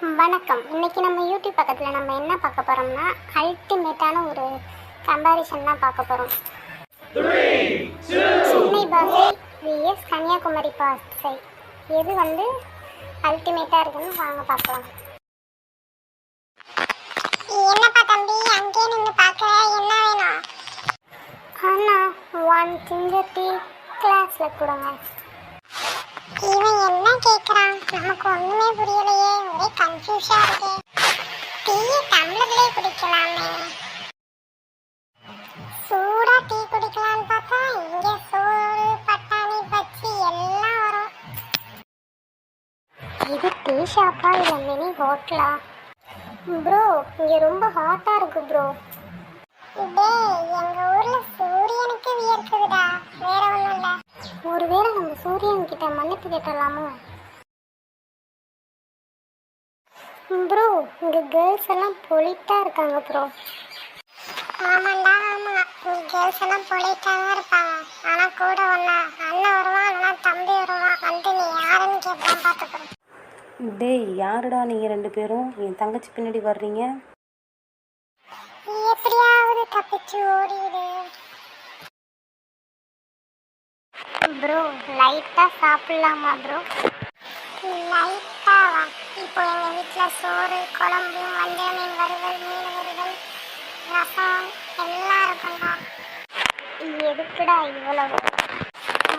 வணக்கம். இன்னைக்கு நம்ம யூடியூப் பக்கத்தில் நம்ம என்ன பார்க்க போகிறோம்னா அல்டிமேட்டான ஒரு கம்பாரிசன் தான் பார்க்க போகிறோம் சென்னை பாஷை விஎஸ் கன்னியாகுமரி பாஷை எது வந்து அல்டிமேட்டாக இருக்குன்னு வாங்க பார்க்கலாம். என்னப்பா தம்பி அங்கேயே நின்று பார்க்குற? என்ன வேணும்? அண்ணா ஒன் டீ கிளாஸில் கொடுங்க. கன்ஃபியூஸா இருக்கு டீ டம்ளர்லயே குடிக்கலாமே. சூடா டீ குடிக்கலாம்னு பார்த்தா இங்க சோறு பட்டாணி பச்சி எல்லாம் வரும். இது டீ ஷாப்பா இல்ல மினி ஹோட்டலா? ப்ரோ இங்க ரொம்ப ஹாட்டா இருக்கு ப்ரோ. டேய் எங்க ஊர்ல சூரியனுக்கு வியர்க்குதுடா. வேற ஒண்ணும் இல்ல. ஒருவேளை நம்ம சூரியன் கிட்ட மன்னிப்பு கேட்டலாமா ப்ரோ இங்க கேர்ள்ஸ் எல்லாம் பொலிட்டா இருக்காங்க ப்ரோ ஆமாண்டா ஆமா. கேர்ள்ஸ் எல்லாம் பொலிட்டா தான் இருப்பாங்க. ஆனா கூட ஒண்ணா அண்ணன் வருவான் இல்லைன்னா தம்பி வருவான். வந்து நீ யாருன்னு கேட்பான் பாத்துக்கிறோம் டேய் யாருடா நீங்கள் ரெண்டு பேரும்? என் தங்கச்சி பின்னாடி வர்றீங்க? எப்படியாவது தப்பிச்சு ஓடிடு. ப்ரோ லைட்டா சாப்பிடலாமா ப்ரோ வீட்டில் சோறு குழம்பு மஞ்சள் மீன் வறுவல் மீன் வறுவல். ரசம் எல்லாம் இருக்கும்டா எதுக்குடா இவ்வளவு?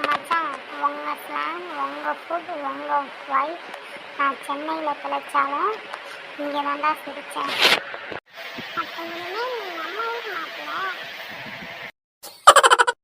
மச்சான் உங்கள் பிளான் உங்கள் ஃபுட் உங்கள் ஒய்ஃப் நான் சென்னையில் பிழைச்சாலும் இங்கே தான்டா சிரித்தேன் அப்போ இனிமேல்